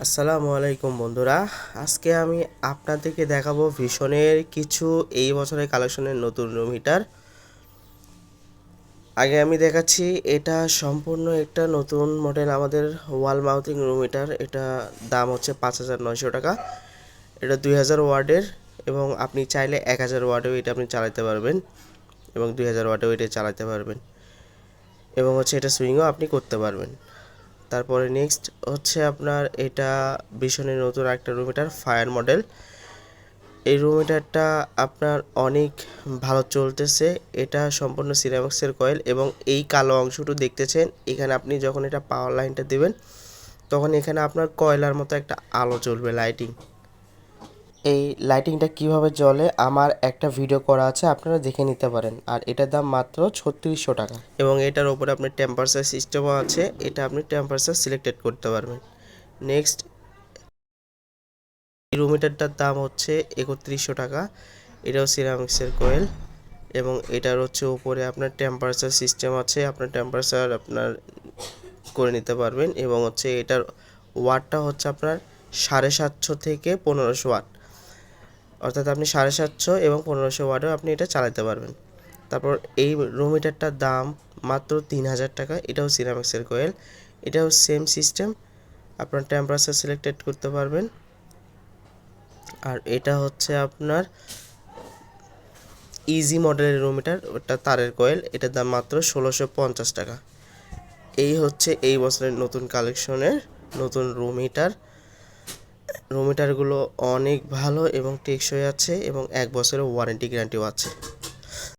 আসসালামু আলাইকুম বন্ধুরা। আজকে আমি আপনাদেরকে দেখাবো ভীষণের কিছু এই বছরের কালেকশনের নতুন রুম হিটার আগে আমি দেখাচ্ছি, এটা সম্পূর্ণ একটা নতুন মডেল আমাদের ওয়াল মাউথিং রুম হিটার এটা দাম হচ্ছে পাঁচ হাজার নয়শো টাকা। এটা দুই হাজার ওয়ার্ডের এবং আপনি চাইলে এক হাজার ওয়ার্ডেও এটা আপনি চালাতে পারবেন এবং দুই হাজার ওয়ার্ডেও এটা চালাতে পারবেন। এবং হচ্ছে এটা সুইংও আপনি করতে পারবেন। তারপরে নেক্সট হচ্ছে আপনার এটা ভীষণের নতুন একটা রুম হিটার ফায়ার মডেল এই রুম হিটারটা আপনার অনেক ভালো চলতেছে। এটা সম্পূর্ণ সিরামিক্সের কয়েল এবং এই কালো অংশটু দেখতেছেন। এখানে আপনি যখন এটা পাওয়ার লাইনটা দেবেন, তখন এখানে আপনার কয়লার মতো একটা আলো চলবে লাইটিং এই লাইটিংটা কীভাবে জ্বলে? আমার একটা ভিডিও করা আছে, আপনারা দেখে নিতে পারেন। আর এটার দাম মাত্র ছত্রিশশো টাকা। এবং এটার ওপরে আপনার টেম্পারেচার সিস্টেমও আছে, এটা আপনি টেম্পারেচার সিলেক্টেড করতে পারবেন। নেক্সট হিটারটার দাম হচ্ছে একত্রিশশো টাকা। এটাও সিরামিক্সের কোয়েল এবং এটার হচ্ছে উপরে আপনার টেম্পারেচার সিস্টেম আছে, আপনার টেম্পারেচার আপনার করে নিতে পারবেন। এবং হচ্ছে এটার ওয়াটটা হচ্ছে আপনার সাড়ে সাতশো থেকে পনেরোশো ওয়াট অর্থাৎ আপনি সাড়ে সাতশো এবং পনেরোশো ওয়াটেও আপনি এটা চালাতে পারবেন। তারপর এই রুম হিটারটার দাম মাত্র তিন হাজার টাকা। এটাও সিরামিক্সের কোয়েল এটাও সেম সিস্টেম আপনার টেম্পারেচার সিলেক্টেড করতে পারবেন। আর এটা হচ্ছে আপনার ইজি মডেলের রুম হিটার ওটা তারের কোয়েল এটার দাম মাত্র ষোলোশো পঞ্চাশ টাকা। এই হচ্ছে এই বছরের নতুন কালেকশনের নতুন রুম হিটার রুম হিটারগুলো অনেক ভালো এবং টেকসই আছে এবং এক বছরের ওয়ারেন্টি গ্যারান্টিও আছে।